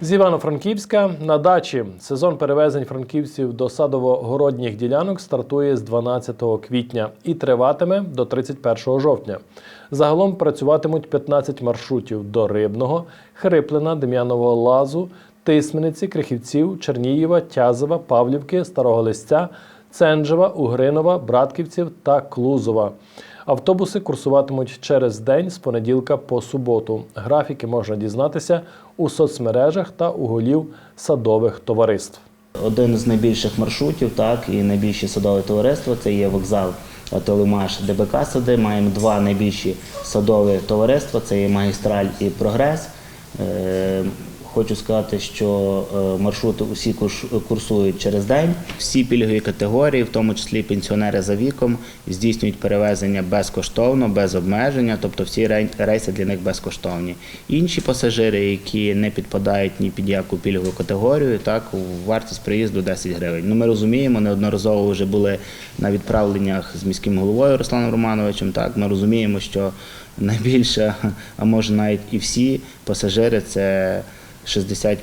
З Івано-Франківська на дачі сезон перевезень франківців до садово-городніх ділянок стартує з 12 квітня і триватиме до 31 жовтня. Загалом працюватимуть 15 маршрутів до Рибного, Хриплина, Дем'янового Лазу, Тисмениці, Крихівців, Чернієва, Тязова, Павлівки, Старого Листя, Ценжева, Угринова, Братківців та Клузова. Автобуси курсуватимуть через день з понеділка по суботу. Графіки можна дізнатися у соцмережах та у голів садових товариств. Один з найбільших маршрутів, так, і найбільші садові товариства це є вокзал Телемаш ДБК сади. Маємо два найбільші садові товариства це є магістраль і прогрес. Хочу сказати, що е, маршрути усі курсують через день. Всі пільгові категорії, в тому числі пенсіонери за віком, здійснюють перевезення безкоштовно, без обмеження, тобто всі рейси для них безкоштовні. Інші пасажири, які не підпадають ні під яку пільгову категорію, так вартість приїзду 10 гривень. Ну ми розуміємо, неодноразово вже були на відправленнях з міським головою Русланом Романовичем. Так ми розуміємо, що найбільше, а може навіть і всі пасажири це 60